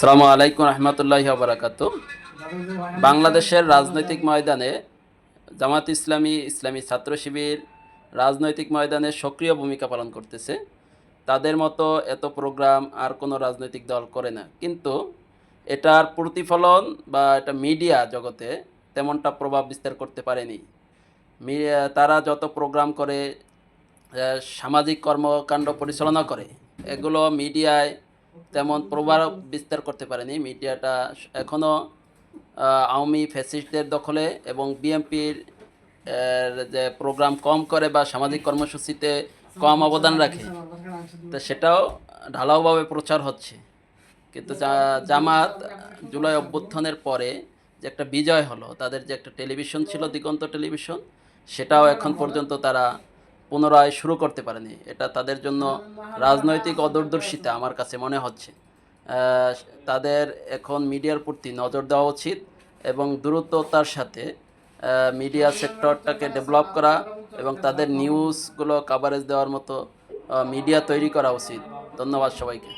সালামু আলাইকুম রহমতুল্লাহ বারাকাতু বাংলাদেশের রাজনৈতিক ময়দানে জামাত ইসলামী ইসলামী ছাত্র শিবির রাজনৈতিক ময়দানে সক্রিয় ভূমিকা পালন করতেছে। তাদের মতো এত প্রোগ্রাম আর কোনো রাজনৈতিক দল করে না। কিন্তু এটার প্রতিফলন বা এটা মিডিয়া জগতে তেমনটা প্রভাব বিস্তার করতে পারেনি। তারা যত প্রোগ্রাম করে সামাজিক কর্মকাণ্ড পরিচালনা করে, এগুলো মিডিয়ায় তেমন প্রভাব বিস্তার করতে পারেনি। মিডিয়াটা এখনও আওয়ামী ফ্যাসিস্টদের দখলে এবং বিএনপির যে প্রোগ্রাম কম করে বা সামাজিক কর্মসূচিতে কম অবদান রাখে, তো সেটাও ঢালাওভাবে প্রচার হচ্ছে। কিন্তু জামাত জুলাই অভ্যুত্থানের পরে যে একটা বিজয় হলো, তাদের যে একটা টেলিভিশন ছিল, দিগন্ত টেলিভিশন, সেটাও এখন পর্যন্ত তারা পুনরায় শুরু করতে পারেনি। এটা তাদের জন্য রাজনৈতিক অদূরদর্শিতা আমার কাছে মনে হচ্ছে। তাদের এখন মিডিয়ার প্রতি নজর দেওয়া উচিত এবং দ্রুততার সাথে মিডিয়া সেক্টরটাকে ডেভেলপ করা এবং তাদের নিউজগুলো কাভারেজ দেওয়ার মতো মিডিয়া তৈরি করা উচিত। ধন্যবাদ সবাইকে।